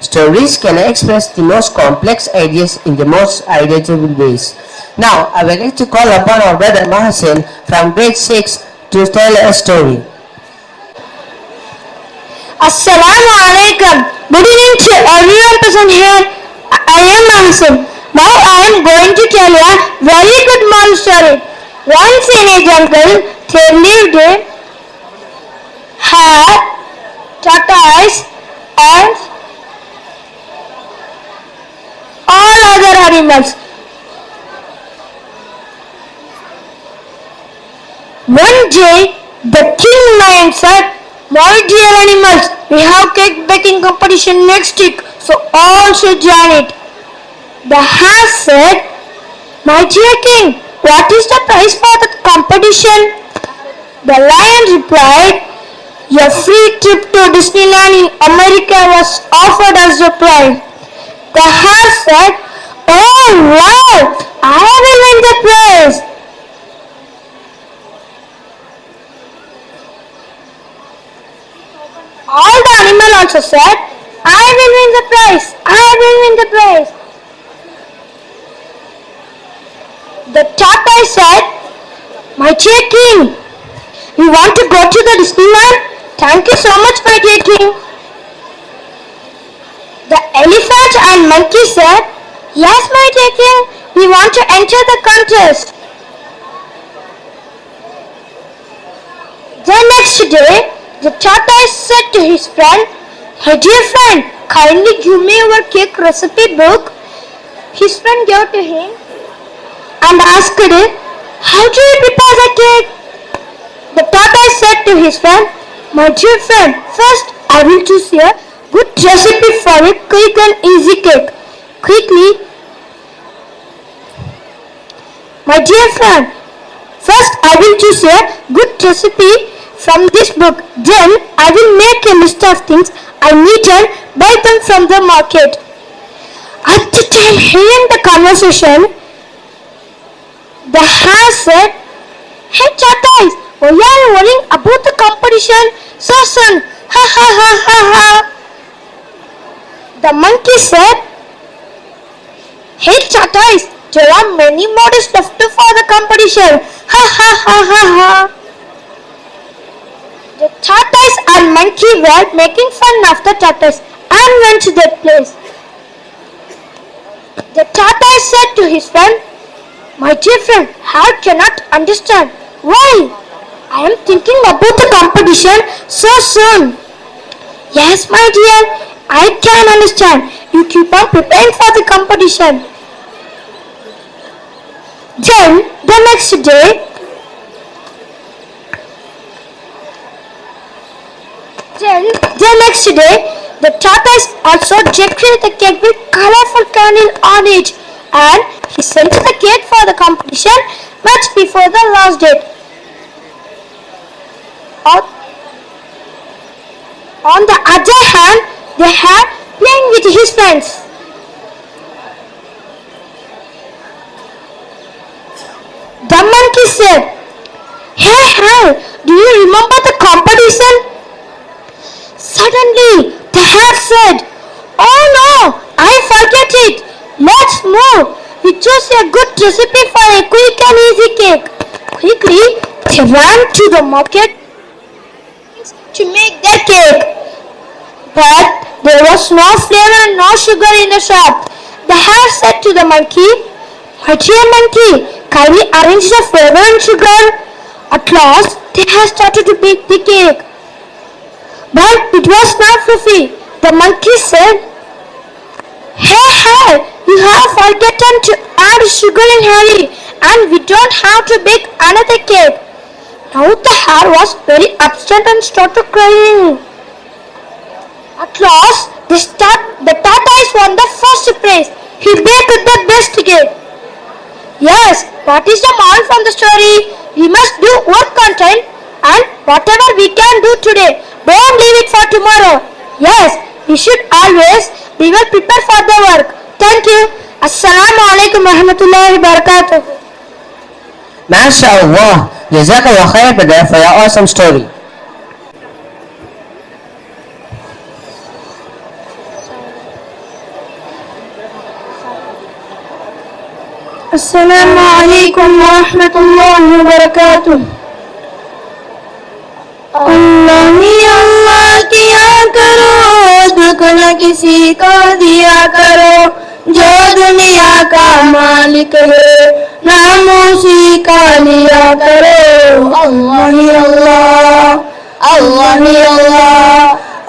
Stories can express the most complex ideas in the most ideable ways. Now, I would like to call upon our brother Mahasin from grade 6 to tell a story. Assalamu alaikum. Good evening to everyone present here. I am Mansoor. Now I am going to tell a very good moral story. Once in a jungle, there lived a hare, tortoise, and all other animals. One day, the king lion said, My dear animals, we have cake baking competition next week, so all should join it. The hare said, My dear king, what is the prize for the competition? The lion replied, A free trip to Disneyland in America was offered as a prize. The hare said, Oh wow, I will win the prize. All the animal also said, I will win the prize, I will win the prize. The tortoise said, My dear king, you want to go to the Disneyland? Thank you so much, my dear king. The elephant and monkey said, Yes, my dear king, we want to enter the contest. The next day, the tortoise said to his friend, Hey dear friend, kindly give me your cake recipe book. His friend gave to him and asked, How do you prepare the cake? The tortoise said to his friend, My dear friend, first I will choose a good recipe for a quick and easy cake. Quickly, my dear friend, first I will choose a good recipe from this book. Then I will make a list of things I need and buy them from the market. At the time hearing the conversation, the hare said, Hey tortoise, why are worrying about the competition? So son, ha ha ha ha ha. The monkey said, Hey tortoise, there are many models left for the competition. Ha ha ha ha ha. The tortoise and monkey were making fun of the tortoise and went to their place. The tortoise said to his friend, My dear friend, I cannot understand. Why? I am thinking about the competition so soon. Yes, my dear, I can understand. You keep on preparing for the competition. Then, the next day, then, the next day, the tortoise also decorated the cake with colorful candle on it and he sent the cake for the competition much before the last date. On, the other hand, they had playing with his friends. The monkey said, Hey, hey, do you remember the competition? Suddenly, the hare said, Oh no, I forget it. Let's move. We chose a good recipe for a quick and easy cake. Quickly, they ran to the market to make their cake. But there was no flavor and no sugar in the shop. The hare said to the monkey, My dear monkey, can we arrange the flavor and sugar. At last, they had started to bake the cake. But it was not fluffy. The monkey said, Hey, hey, you have forgotten to add sugar in hurry and we don't have to bake another cake. Now the hare was very upset and started crying. At last, the, start, the tortoise won the first prize. He baked the best cake. Yes, what is the moral from the story? We must do work content and whatever we can do today, don't leave it for tomorrow. Yes, we should always be well prepared for the work. Thank you. Assalamu alaikum wa rahmatullahi wa barakatuh. MashaAllah. Jazakallah khair brother for your awesome story. السلام عليكم ورحمة الله وبركاته किया करो न किसी को दिया करो। जो दुनिया का मालिक है, नाम उसी का लिया करो। अल्लाह अल्लाह अल्लाह अल्लाह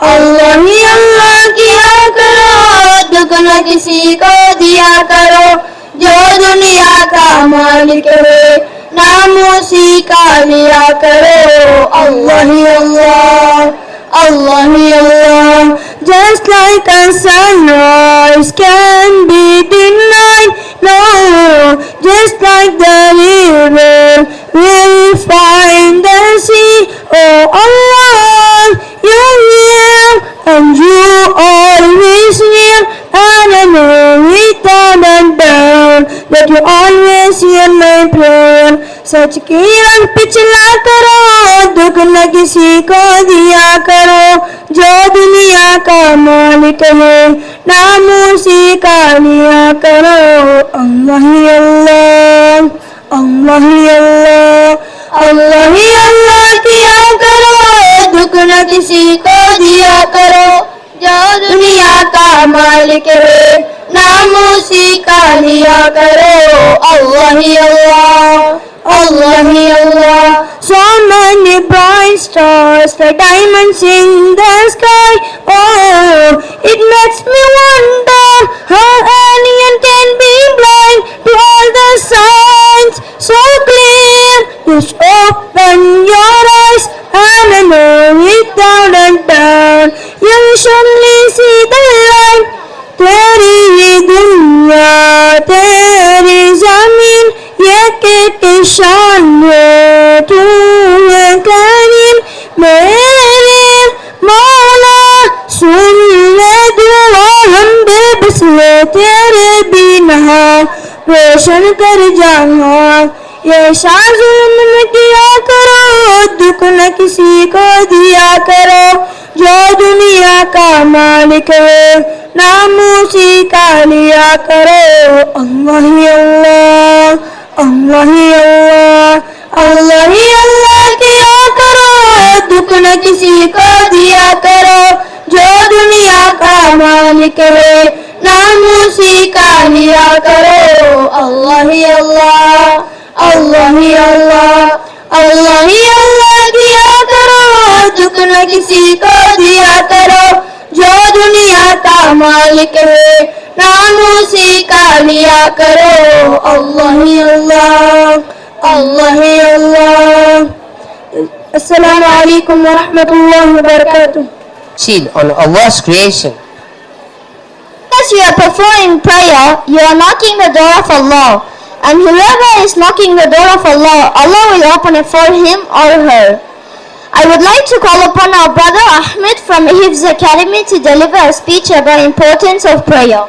अल्लाह अल्लाह किया करो। दुख न किसी को दिया करो, जो दुनिया का मालिक है, नाम उसी का लिया करो। अल्लाह अल्लाह। Allah, Allah. Just like a sunrise can be denied, no. Just like the river will find the sea. Oh Allah, you're will and you always near. And I know it down and down that you always hear my prayer. Such a key and pitch like a दुख न किसी को दिया करो जो दुनिया का मालिक है नाम उसी का लिया करो अल्लाह ही अल्लाह अल्लाह ही अल्लाह अल्लाह ही अल्लाह किया करो दुख न किसी को दिया करो जो दुनिया का मालिक है नाम उसी का लिया करो अल्लाह ही अल्लाह Allah he Allah So many bright stars the diamonds in the sky. Oh it makes me wonder how anyone can be blind. To all the signs so clear. Just open your eyes and know without a doubt You will surely तेरे बिना रोशन कर जाना ये शाह न किया करो, दुख न किसी को दिया करो। जो दुनिया का मालिक है, नाम उसी का लिया करो। अल्लाह ही अल्लाह अल्लाह ही अल्लाह अल्लाह ही अल्लाह किया करो। दुख न किसी को दिया करो। जो दुनिया का मालिक है नाम उसी का लिया करो अल्लाह ही अल्लाह अल्लाह ही अल्लाह अल्लाह ही अल्लाह किया करो दुख न किसी को दिया करो जो दुनिया का मालिक है नाम उसी का लिया करो अल्लाह ही अल्लाह अल्लाह ही अल्लाह अस्सलाम वालेकुम व रहमतुल्लाहि व बरकातुहू Chill on Allah's creation. As you are performing prayer, you are knocking the door of Allah. And whoever is knocking the door of Allah, Allah will open it for him or her. I would like to call upon our brother Ahmed from Hifz Academy to deliver a speech about importance of prayer.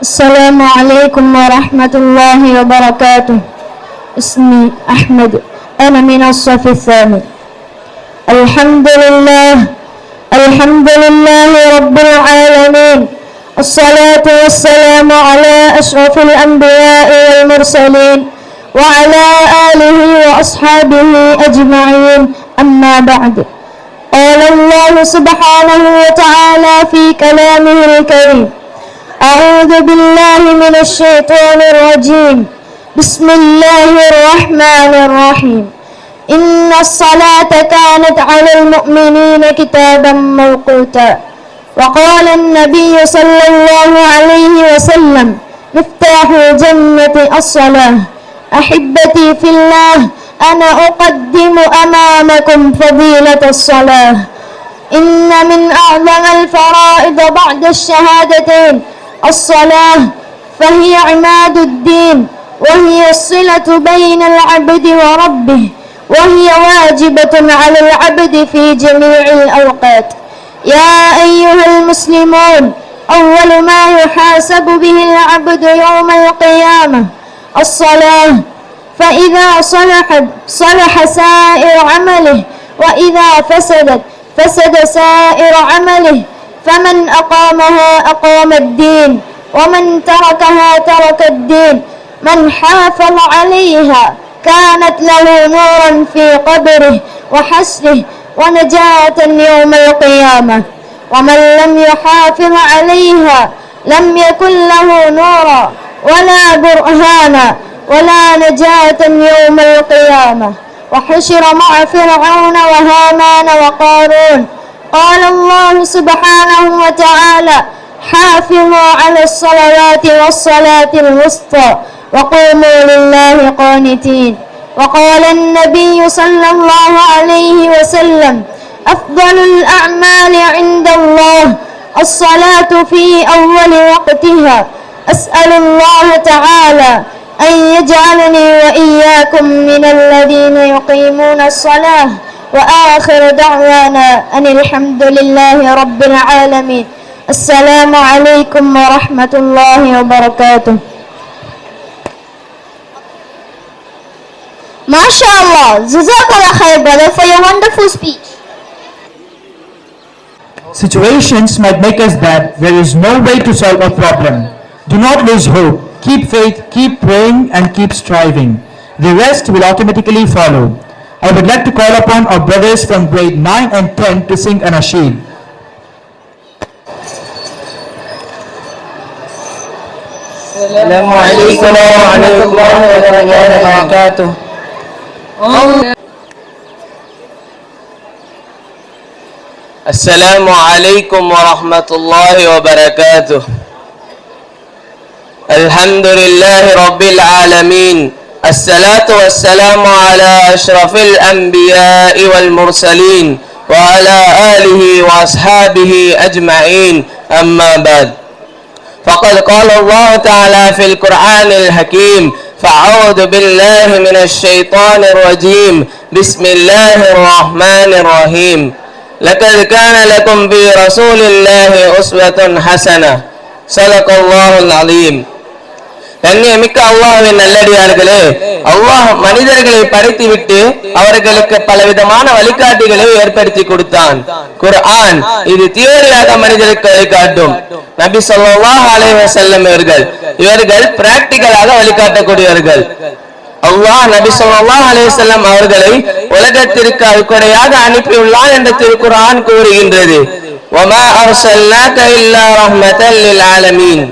السلام عليكم ورحمة الله وبركاته اسمي أحمد أنا من الصف الثاني الحمد لله الحمد لله رب العالمين. الصلاة والسلام على أشرف الأنبياء والمرسلين وعلى آله وأصحابه أجمعين. أما بعد قال الله سبحانه وتعالى في كلامه الكريم أعوذ بالله من الشيطان الرجيم. بسم الله الرحمن الرحيم. إن الصلاة كانت على المؤمنين كتابا موقوتا. وقال النبي صلى الله عليه وسلم مفتاح الجنة الصلاة. أحبتي في الله أنا أقدم أمامكم فضيلة الصلاة. إن من أعظم الفرائض بعد الشهادتين الصلاة فهي عماد الدين وهي الصلة بين العبد وربه. وهي واجبة على العبد في جميع الأوقات. يا أيها المسلمون أول ما يحاسب به العبد يوم القيامة الصلاة. فإذا صلحت صلح سائر عمله وإذا فسدت فسد سائر عمله فمن أقامها أقام الدين ومن تركها ترك الدين. من حافظ عليها كانت له نورا في قبره وحسره ونجاة يوم القيامة. ومن لم يحافظ عليها لم يكن له نورا ولا برهانا ولا نجاة يوم القيامة. وحشر مع فرعون وهامان وقارون. قال الله سبحانه وتعالى حافظوا على الصلوات والصلاة الوسطى. وقوموا لله قانتين. وقال النبي صلى الله عليه وسلم أفضل الأعمال عند الله الصلاة في أول وقتها. أسأل الله تعالى أن يجعلني وإياكم من الذين يقيمون الصلاة وآخر دعوانا أن الحمد لله رب العالمين. السلام عليكم ورحمة الله وبركاته. MashaAllah, Jazakallah khair brother for your wonderful speech. Situations might make us that there is no way to solve a problem. Do not lose hope. Keep faith, keep praying and keep striving. The rest will automatically follow. I would like to call upon our brothers from grade 9 and 10 to sing an asheed. السلام عليكم ورحمة الله وبركاته السلام عليكم ورحمة الله وبركاته. الحمد لله رب العالمين. الصلاة والسلام على أشرف الأنبياء والمرسلين وعلى آله وأصحابه أجمعين. أما بعد فقد قال الله تعالى في القرآن الحكيم فأعوذ بالله من الشيطان الرجيم بسم الله الرحمن الرحيم لقد كان لكم في رسول الله أسوة حسنة صدق الله العظيم கண்ணியமிக்க அல்லாஹ்வின் நல்லடியார்களே அல்லாஹ் மனிதர்களை படைத்துவிட்டு அவர்களுக்கு பலவிதமான வழிகாட்டிகளை ஏற்படுத்தி கொடுத்தான் குர்ஆன் இது தியோரியாக மனிதருக்கு வழிகாட்டும் நபி ஸல்லல்லாஹு அலைஹி வஸல்லம் இவர்கள் இவர்கள் பிராக்டிக்கலாக வழிகாட்டக்கூடியவர்கள். அல்லாஹ் நபி ஸல்லல்லாஹு அலைஹி அவர்களை உலகத்திற்கு அல்குறையாக அனுப்பியுள்ளார் என்று திருக்குர்ஆன் கூறுகின்றது. வமா அர்சல்னாக இல்லா ரஹ்மத்தல் லில் ஆலமீன்.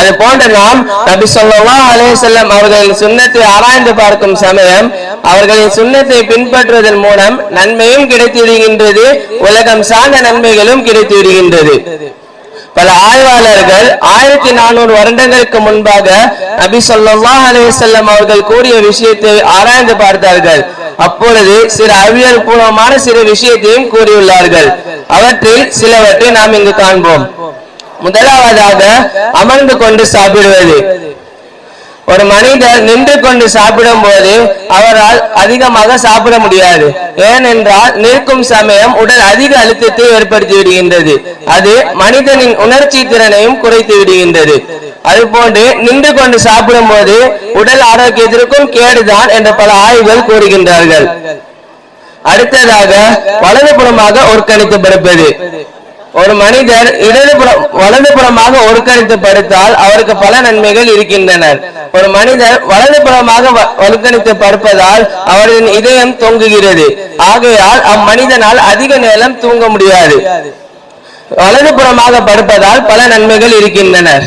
அது போன்ற நாம் நபி ஸல்லல்லாஹு அலேசல்லம் அவர்களின் சுண்ணத்தை ஆராய்ந்து பார்க்கும் சமயம் அவர்களின் சுண்ணத்தை பின்பற்றுவதன் மூலம் நன்மையும் கிடைத்து விடுகின்றது உலகம் சார்ந்த நன்மைகளும் கிடைத்து விடுகின்றது பல ஆய்வாளர்கள் ஆயிரத்தி நானூறு வருடங்களுக்கு முன்பாக நபி சொல்லா அலைஹி அவர்கள் கூறிய விஷயத்தை ஆராய்ந்து பார்த்தார்கள். அப்பொழுது சில அறிவியல் பூர்வமான சில விஷயத்தையும் கூறியுள்ளார்கள். அவற்றில் சிலவற்றை நாம் இங்கு காண்போம். முதலாவதாக அமர்ந்து கொண்டு சாப்பிடுவது. ஒரு மனிதர் நின்று கொண்டு சாப்பிடும் போது அவரால் அதிகமாக சாப்பிட முடியாது. ஏனென்றால் நிற்கும் சமயம் உடல் அதிக அழுத்தத்தை ஏற்படுத்தி விடுகின்றது. அது மனிதனின் உணர்ச்சி திறனையும் குறைத்து விடுகின்றது. அதுபோன்று நின்று கொண்டு சாப்பிடும் போது உடல் ஆரோக்கியத்திற்கும் கேடுதான் என்று பல ஆய்வுகள் கூறுகின்றார்கள். அடுத்ததாக வலதுபுறமாக ஒருக்கணித்து ஒரு மனிதர் இடதுபுறம் வலதுபுறமாக ஒருக்கணித்து படுத்தால் அவருக்கு பல நன்மைகள் இருக்கின்றன. ஒரு மனிதர் வலதுபுறமாக வ- படுப்பதால் அவரின் இதயம் தொங்குகிறது. ஆகையால் அம்மனிதனால் அதிக நேரம் தூங்க முடியாது. வலதுபுறமாக படுப்பதால் பல நன்மைகள் இருக்கின்றன.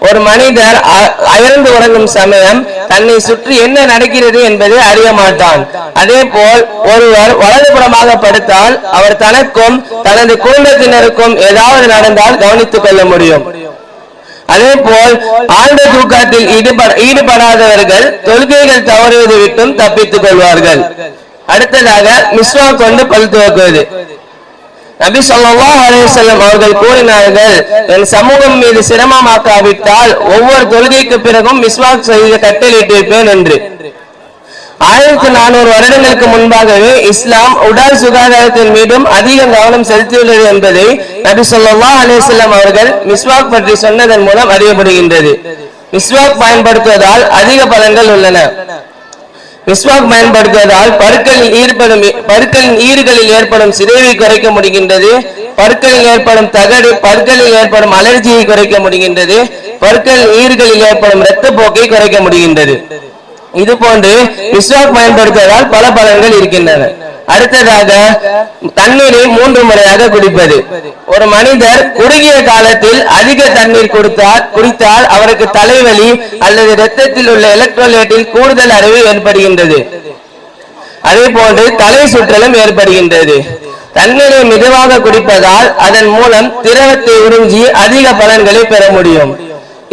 ஒரு மனிதர் அ- அயர்ந்து உறங்கும் சமயம் தன்னை சுற்றி என்ன நடக்கிறது என்பதை அறிய மாட்டான். அதே போல் ஒருவர் வலதுபுறமாக படுத்தால் அவர் தனக்கும் தனது குடும்பத்தினருக்கும் ஏதாவது நடந்தால் கவனித்துக் கொள்ள முடியும். அதே போல் ஆழ்ந்த தூக்கத்தில் ஈடுபட ஈடுபடாதவர்கள் தொழுகைகள் தவறுவது விட்டும் தப்பித்துக் கொள்வார்கள். அடுத்ததாக மிஸ்வா கொண்டு பல் துவக்குவது. நபி சொல்லாஹ் அலைஹி அவர்கள் கூறினார்கள் என் சமூகம் மீது சிரமமாக்காவிட்டால் ஒவ்வொரு தொழுகைக்கு பிறகும் மிஸ்வாக் செய்ய கட்டளிட்டிருப்பேன் என்று. ஆயிரத்தி நானூறு வருடங்களுக்கு முன்பாகவே இஸ்லாம் உடல் சுகாதாரத்தின் மீதும் அதிக கவனம் செலுத்தியுள்ளது என்பதை நபி ஸல்லல்லாஹு அலைஹி அவர்கள் மிஸ்வாக் பற்றி சொன்னதன் மூலம் அறியப்படுகின்றது. மிஸ்வாக் பயன்படுத்துவதால் அதிக பலன்கள் உள்ளன. மிஸ்வாக் பயன்படுத்துவதால் பருக்களின் ஈர்ப்படும் பருக்களின் ஈறுகளில் ஏற்படும் சிதைவை குறைக்க முடிகின்றது. பற்களில் ஏற்படும் தகடு பற்களில் ஏற்படும் அலர்ஜியை குறைக்க முடிகின்றது. பற்களின் ஈறுகளில் ஏற்படும் இரத்தப்போக்கை குறைக்க முடிகின்றது. இது போன்று மிஸ்வாக் பயன்படுத்துவதால் பல பலன்கள் இருக்கின்றன. அடுத்ததாக தண்ணீரை மூன்று முறையாக குடிப்பது. ஒரு மனிதர் குறுகிய காலத்தில் அதிக தண்ணீர் கொடுத்தால் குடித்தால் அவருக்கு தலைவலி அல்லது இரத்தத்தில் உள்ள எலக்ட்ரோலைட்டில் கூடுதல் அறிவு ஏற்படுகின்றது. அதே போன்று தலை சுற்றலும் ஏற்படுகின்றது. தண்ணீரை மெதுவாக குடிப்பதால் அதன் மூலம் திரவத்தை உறிஞ்சி அதிக பலன்களை பெற முடியும்.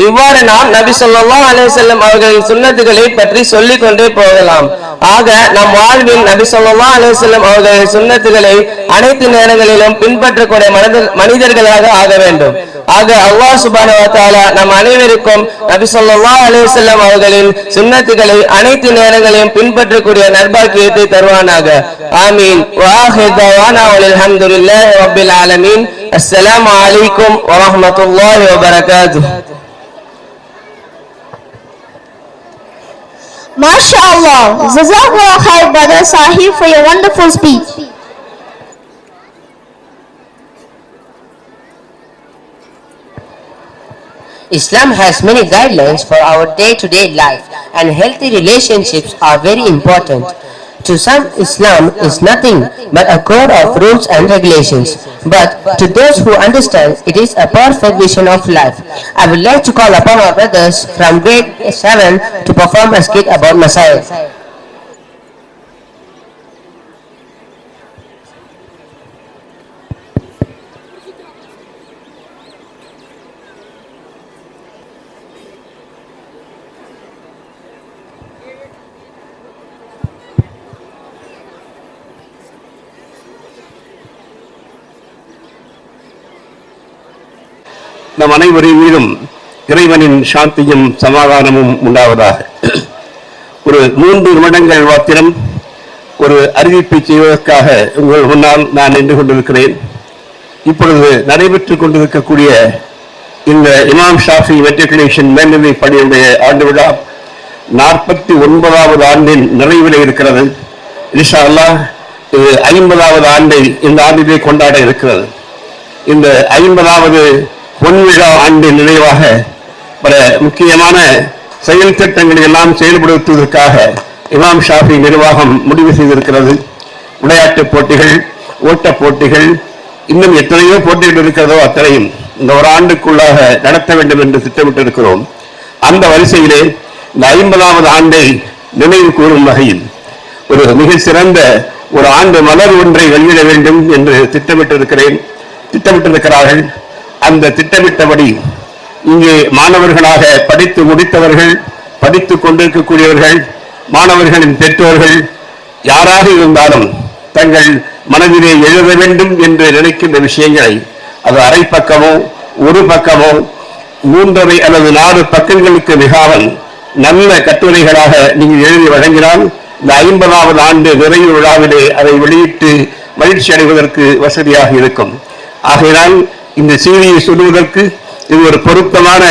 இவ்வாறு நாம் நபி சொல்லா அலைஹி அவர்களின் சுண்ணத்துகளை பற்றி சொல்லிக் கொண்டே போகலாம். ஆக நம் வாழ்வில் நபி சொல்லா அலைஹி அவர்களின் சுன்னத்துகளை அனைத்து நேரங்களிலும் பின்பற்றக்கூடிய மனிதர்களாக ஆக வேண்டும். ஆக அல்லாஹ் சுப்ஹானஹு நம் அனைவருக்கும் நபி சொல்லா அலைஹி வஸல்லம் அவர்களின் சுன்னத்துகளை அனைத்து நேரங்களிலும் பின்பற்றக்கூடிய நர்பாக்கியத்தை தருவானாக. ஆமீன். அலமீன் அஸ்லாம் அல்ஹம்துலில்லாஹி வரமத்துல வபரகாத்து MashaAllah. Jazakallah khair, Brother Sahib, for your wonderful speech. Islam has many guidelines for our day-to-day life and healthy relationships are very important. To some, Islam is nothing but a code of rules and regulations. But to those who understand, it is a perfect vision of life. I would like to call upon our brothers from grade 7 to perform a skit about Messiah. நம் அனைவரின் மீதும் இறைவனின் சாந்தியும் சமாதானமும் உண்டாவதாக. ஒரு மூன்று நிமிடங்கள் மாத்திரம் ஒரு அறிவிப்பை செய்வதற்காக உங்கள் முன்னால் நான் நின்று கொண்டிருக்கிறேன். இப்பொழுது நடைபெற்றுக் கொண்டிருக்கக்கூடிய இந்த இமாம் ஷாஃபி மெட்ரிகுலேஷன் மேல்நிலை பள்ளியுடைய ஆண்டு விழா நாற்பத்தி ஒன்பதாவது ஆண்டின் நிறைவில் இருக்கிறது. இன்ஷா அல்லாஹ் இது ஐம்பதாவது ஆண்டை இந்த ஆண்டிலே கொண்டாட இருக்கிறது. இந்த ஐம்பதாவது பொன்விழா ஆண்டு நினைவாக பல முக்கியமான செயல் திட்டங்களை எல்லாம் செயல்படுத்துவதற்காக இமாம் ஷாஃபி நிர்வாகம் முடிவு செய்திருக்கிறது. விளையாட்டுப் போட்டிகள் ஓட்டப் போட்டிகள் இன்னும் எத்தனையோ போட்டிகள் இருக்கிறதோ அத்தனையும் இந்த ஒரு ஆண்டுக்குள்ளாக நடத்த வேண்டும் என்று திட்டமிட்டிருக்கிறோம். அந்த வரிசையிலே இந்த ஐம்பதாவது ஆண்டை நினைவு கூறும் வகையில் ஒரு மிக சிறந்த ஒரு ஆண்டு மலர் ஒன்றை வெளியிட வேண்டும் என்று திட்டமிட்டிருக்கிறேன். திட்டமிட்டிருக்கிறார்கள். அந்த திட்டமிட்டபடி இங்கே மாணவர்களாக படித்து முடித்தவர்கள் படித்து கொண்டிருக்கக்கூடியவர்கள் மாணவர்களின் பெற்றோர்கள் யாராக இருந்தாலும் தங்கள் மனதிலே எழுத வேண்டும் என்று நினைக்கின்ற விஷயங்களை அது அரை பக்கமோ ஒரு பக்கமோ மூன்றரை அல்லது நாலு பக்கங்களுக்கு மிகாமல் நல்ல கட்டுரைகளாக நீங்கள் எழுதி வழங்கினால் இந்த ஐம்பதாவது ஆண்டு நிறைவு விழாவிலே அதை வெளியிட்டு மகிழ்ச்சி அடைவதற்கு வசதியாக இருக்கும். ஆகையினால் இந்த செய்தியை சொல்லுவதற்கு இது ஒரு பொருத்தமான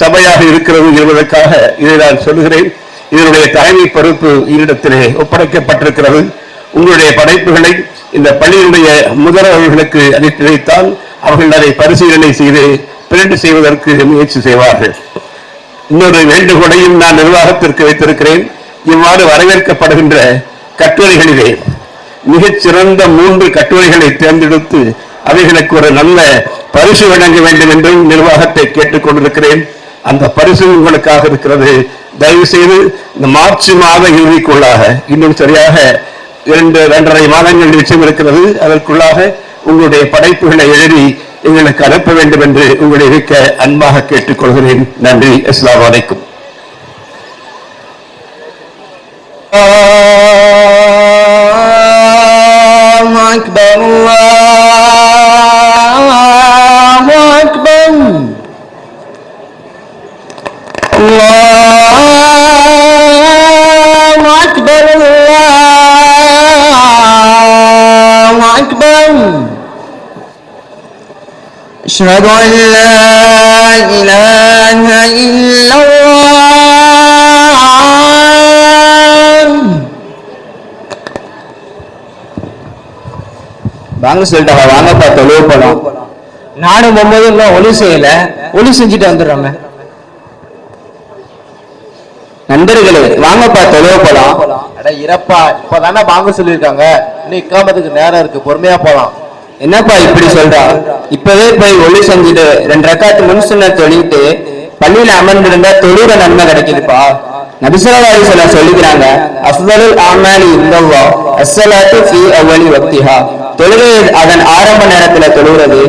சபையாக இருக்கிறது என்பதற்காக இதை நான் சொல்லுகிறேன். இதனுடைய தலைமை பொறுப்பு என்னிடத்திலே ஒப்படைக்கப்பட்டிருக்கிறது. உங்களுடைய படைப்புகளை இந்த பள்ளியினுடைய முதல்வர்களுக்கு அனுப்பி வைத்தால் அவர்கள் அதை பரிசீலனை செய்து பிரிண்ட் செய்வதற்கு முயற்சி செய்வார்கள். இன்னொரு வேண்டுகோளையும் நான் நிர்வாகத்திற்கு வைத்திருக்கிறேன். இவ்வாறு வரவேற்கப்படுகின்ற கட்டுரைகளிலே மிகச் சிறந்த மூன்று கட்டுரைகளை தேர்ந்தெடுத்து அவைகளுக்கு ஒரு நல்ல பரிசு வழங்க வேண்டும் என்றும் நிர்வாகத்தை கேட்டுக் கொண்டிருக்கிறேன். அந்த பரிசு உங்களுக்காக இருக்கிறது. தயவு செய்து இந்த மார்ச் மாத இறுதிக்குள்ளாக இன்னும் சரியாக இரண்டு இரண்டரை மாதங்கள் நிச்சயம் இருக்கிறது. அதற்குள்ளாக உங்களுடைய படைப்புகளை எழுதி எங்களுக்கு அனுப்ப வேண்டும் என்று உங்களை இருக்க அன்பாக கேட்டுக் கொள்கிறேன். நன்றி. அஸ்லாம் வலைக்கும் அக்பர். أشهد أن لا إله إلا الله வாங்க சொல்லிட்டாங்க வாங்கப்பா தொழுவு போலாம் நானும் போகும்போது இன்னும் ஒளி செய்யல ஒளி செஞ்சுட்டு வந்துடுறோமே நண்பர்களே வாங்கப்பா தொழுவு போலாம் அட இறப்பா இப்பதானே வாங்க சொல்லியிருக்காங்க இன்னும் இக்காமத்துக்கு நேரம் இருக்கு பொறுமையா போலாம் என்னப்பா இப்படி சொல்றா? இப்பவே போய் ஒளி செஞ்சுட்டு ரெண்டு ரக்காத்து முன் சுன்ன தொழிட்டு பள்ளியில அமர்ந்திருந்தா தொழுற நன்மை கிடைக்குதுப்பா. நபிசல்லாஹி சொல்ல சொல்லிக்கிறாங்க அஃதலுல் ஆமாலி இல்லல்லா அஸ்ஸலாத்து ஃபீ அவ்வலி வக்திஹா. தொழுகை அதன் ஆரம்ப நேரத்துல தொழுகிறது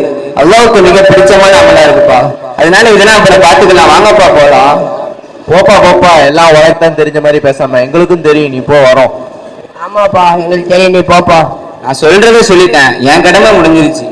அல்லாஹ்வுக்கு மிக பிடிச்சமான அமலா இருக்குப்பா. அதனால இதெல்லாம் அப்புறம் பாத்துக்கலாம் வாங்கப்பா போலாம். போப்பா போப்பா எல்லாம் உனக்கு தெரிஞ்ச மாதிரி பேசாம எங்களுக்கும் தெரியும் நீ போ வரோம். ஆமாப்பா எங்களுக்கு தெரியும் நீ போப்பா. நான் சொல்றதை சொல்லிட்டேன். என் கடமை முடிஞ்சிருச்சு.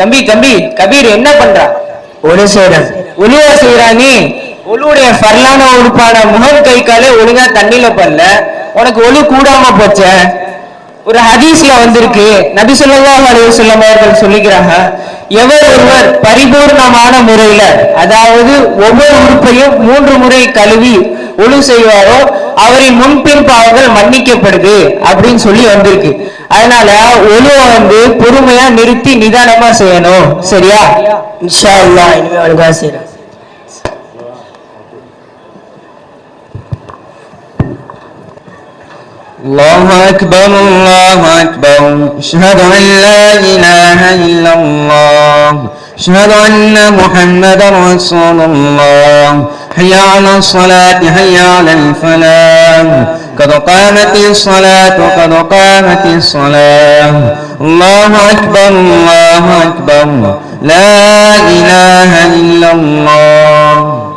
தம்பி தம்பி கபீர் என்ன பண்றா? ஒளி செய்யறேன் ஒழுவா செய்யறா நீ? ஒழுவுடைய ஃபர்லான உறுப்பான முகம் கை காலே ஒழுங்கா தண்ணியில படல உனக்கு ஒழு கூடாம போச்சே? ஒரு ஹதீஸ்ல வந்திருக்கு. நபி ஸல்லல்லாஹு அலைஹி வஸல்லம் அவர்கள் சொல்லிக்கிறாங்க எவர் ஒருவர் பரிபூர்ணமான முறையில அதாவது ஒவ்வொரு உறுப்பையும் மூன்று முறை கழுவி ஒழு செய்வாரோ அவரின் முன்பின் பாவங்கள் மன்னிக்கப்படுது அப்படின்னு சொல்லி வந்திருக்கு. அதனால ஒழுவ வந்து பொறுமையா நிறுத்தி நிதானமா செய்யணும். சரியா? இன்ஷா அல்லாஹ் இனிமே ஒழுங்கா செய்யறேன் الله أكبر الله أكبر. أشهد أن لا إله إلا الله. أشهد أن محمدا رسول الله. حي على الصلاة حي على الفلاح. قد قامت الصلاة قد قامت الصلاة. الله أكبر الله أكبر. لا إله إلا الله.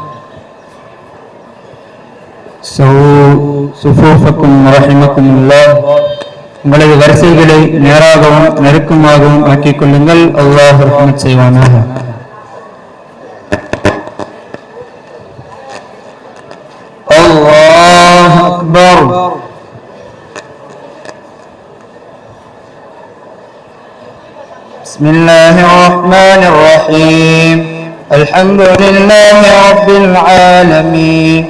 சுஃபூஃபக்கும் ரஹிமக்குமுல்லாஹ் உங்களது வரிசைகளை நேராகவும் நெருக்கமாகவும் ஆக்கிக் கொள்ளுங்கள் அல்லாஹ் ரஹ்மத் செய்வானாக الله أكبر بسم الله الرحمن الرحيم الحمد لله رب العالمين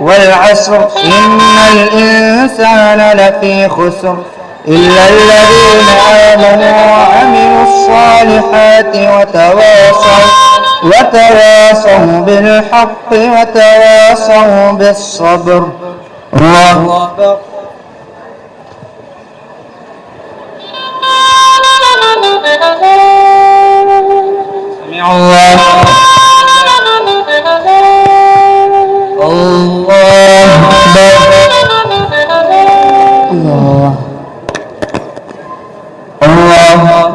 والعصر. إن الإنسان لفي خسر. إلا الذين آمنوا وعملوا الصالحات وتواصوا وتواصوا بالحق وتواصوا بالصبر. الله أكبر سمع الله. الله.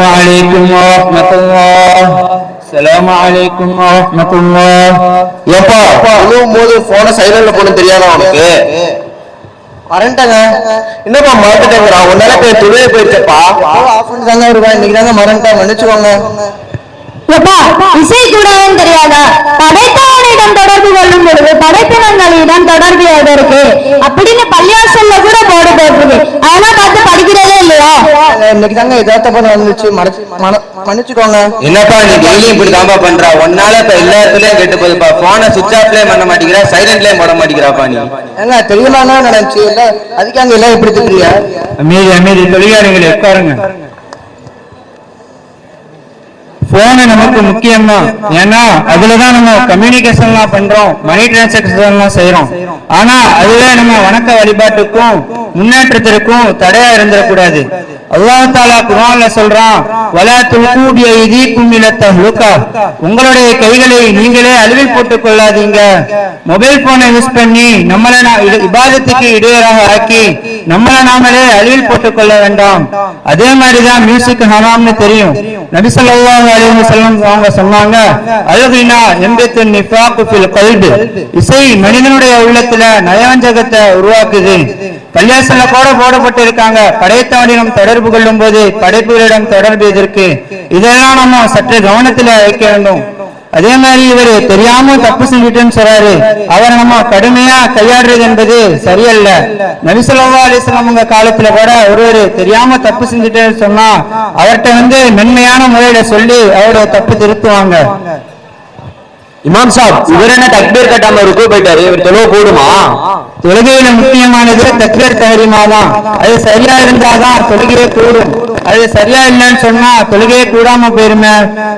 عليكم ورحمة الله السلام عليكم ورحمة الله ஏப்பா அழுவும் போது போன சைலண்ட்ல போன தெரியாதா உனக்கு மறந்துட்டேங்க என்னப்பா மறந்துட்டேங்கிறா உன்னால போய் துணையை போயிருச்சப்பா ஆஃப் தாங்க வருவேன் இன்னைக்கு தாங்க மறந்துட்டேன் மன்னிச்சுக்கோங்க எப்பா இசை கூடவும் தெரியாதா? படைத்தவனை படைப்பினங்களிடம் தொடர்பு கொள்ளும் பொழுது படைப்பினங்களிடம் தொடர்பு எதற்கு அப்படின்னு பள்ளிவாசல்ல கூட போர்டு போட்டிருக்கு. அதெல்லாம் பார்த்து படிக்கிறதே இல்லையா? இன்னைக்கு தாங்க வந்துச்சு. மன்னிச்சு மன- மன்னிச்சுக்கோங்க. என்னப்பா நீ டெய்லியும் இப்படி தான்ப்பா பண்றா? ஒன்னால இப்ப எல்லா இடத்துலயும் கெட்டு போகுதுப்பா போனை சுவிச் ஆஃப்லயும் பண்ண மாட்டேங்கிறா சைலண்ட்லயும் போட மாட்டேங்கிறாப்பா நீ. ஏங்க தெரியுமா நினைச்சு இல்ல அதுக்கு அங்க எல்லாம் எப்படி திட்டுறியா? அமைதி அமைதி தொழிலாளிகள் உட்காருங்க. போன் நமக்கு முக்கியம் தான் ஏன்னா அதுலதான் நம்ம கம்யூனிகேஷன் எல்லாம் பண்றோம் மணி டிரான்சாக்சன்லாம் செய்யறோம் ஆனா அதுவே நம்ம வணக்க வழிபாட்டுக்கும் முன்னேற்றத்திற்கும் தடையா இருந்துடக்கூடாது. அல்லாஹ் தாலா குரான்ல சொல்றான் வலா துல்கூபிய இதீக்கும் இல உங்களுடைய கைகளை நீங்களே அழுவில் போட்டுக் கொள்ளாதீங்க. மொபைல் போனை யூஸ் பண்ணி நம்மளை விவாதத்துக்கு இடையராக ஆக்கி நம்மளை நாமளே அழிவில் போட்டுக் கொள்ள வேண்டாம். அதே மாதிரிதான் மியூசிக் ஹராம்னு தெரியும். நபி அலைஹி வஸல்லம் அவங்க சொன்னாங்க அல்கினா எம்பத்து நிஃபாக்கு ஃபில் கல்பி? இசை மனிதனுடைய உள்ளத்துல நயவஞ்சகத்தை உருவாக்குது. பள்ளியாசல்ல கூட போடப்பட்டு இருக்காங்க படைத்தவனிடம் தொடர்பு கொள்ளும் போது படைப்புகளிடம் தொடர்பு எதற்கு இதெல்லாம் நம்ம சற்று கவனத்துல வைக்க வேண்டும் அதே மாதிரி இவர் தெரியாம தப்பு செஞ்சுட்டுன்னு சொல்றாரு. அவரை நம்ம கடுமையா கையாடுறது என்பது சரியல்ல. நபிசல்லா அலிஸ்லாமுங்க காலத்துல கூட ஒருவர் தெரியாம தப்பு செஞ்சுட்டேன்னு சொன்னா அவர்கிட்ட வந்து மென்மையான முறையில சொல்லி அவரோட தப்பு திருத்துவாங்க. இமாம் சாப் இவர் என்ன தக்பீர் கட்டாம ருக்கு போயிட்டாரு? இவர் தெளிவு போடுமா? தொழுகையில முக்கியமானது தக்பீர் தஹரீமா தான் அது சரியா இருந்தாதான் தொழுகையே கூடும். அது சரியா இல்லைன்னு சொன்னா தொழுகையே கூடாம போயிருமே.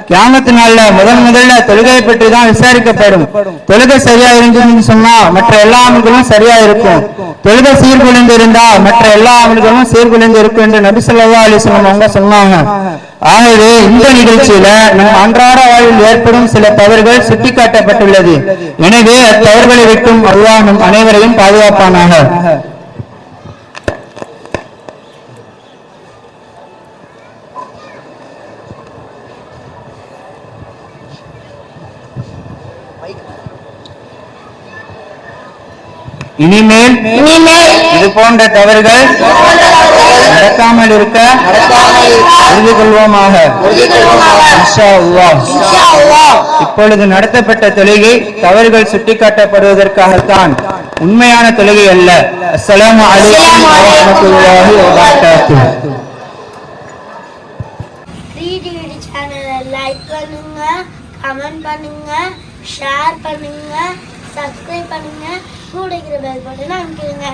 கிராமத்து நாள்ல முதன் முதல்ல தொழுகையை பற்றி தான் விசாரிக்கப்படும். தொழுகை சரியா இருந்துச்சுன்னு சொன்னா மற்ற எல்லா அமல்களும் சரியா இருக்கும். தொழுகை சீர்குலைந்து இருந்தா மற்ற எல்லா அமல்களும் சீர்குலைந்து இருக்கும் என்று நபி ஸல்லல்லாஹு அலைஹி அவங்க சொன்னாங்க. ஆகவே இந்த நிகழ்ச்சியில நம் அன்றாட வாழ்வில் ஏற்படும் சில தவறுகள் சுட்டிக்காட்டப்பட்டுள்ளது. எனவே அத்தவறுகளை விட்டும் அல்லாஹ் நம் அனைவரையும் பாதுகாப்பானாக. இனிமேல் இது போன்ற தவறுகள் நடக்காமல் இருக்க உறுதி கொள்வோமாக இப்பொழுது நடத்தப்பட்ட தொழுகை தவறுகள் சுட்டிக்காட்டப்படுவதற்காகத்தான். உண்மையான தொழுகை அல்ல. அஸ்லாம் அலைக்கும் லைக் பண்ணுங்க கமெண்ட் பண்ணுங்க ஷேர் பண்ணுங்க சப்ஸ்கிரைப் பண்ணுங்க. கூட இருக்கிற பெல் பட்டனை அமைக்கிடுங்க.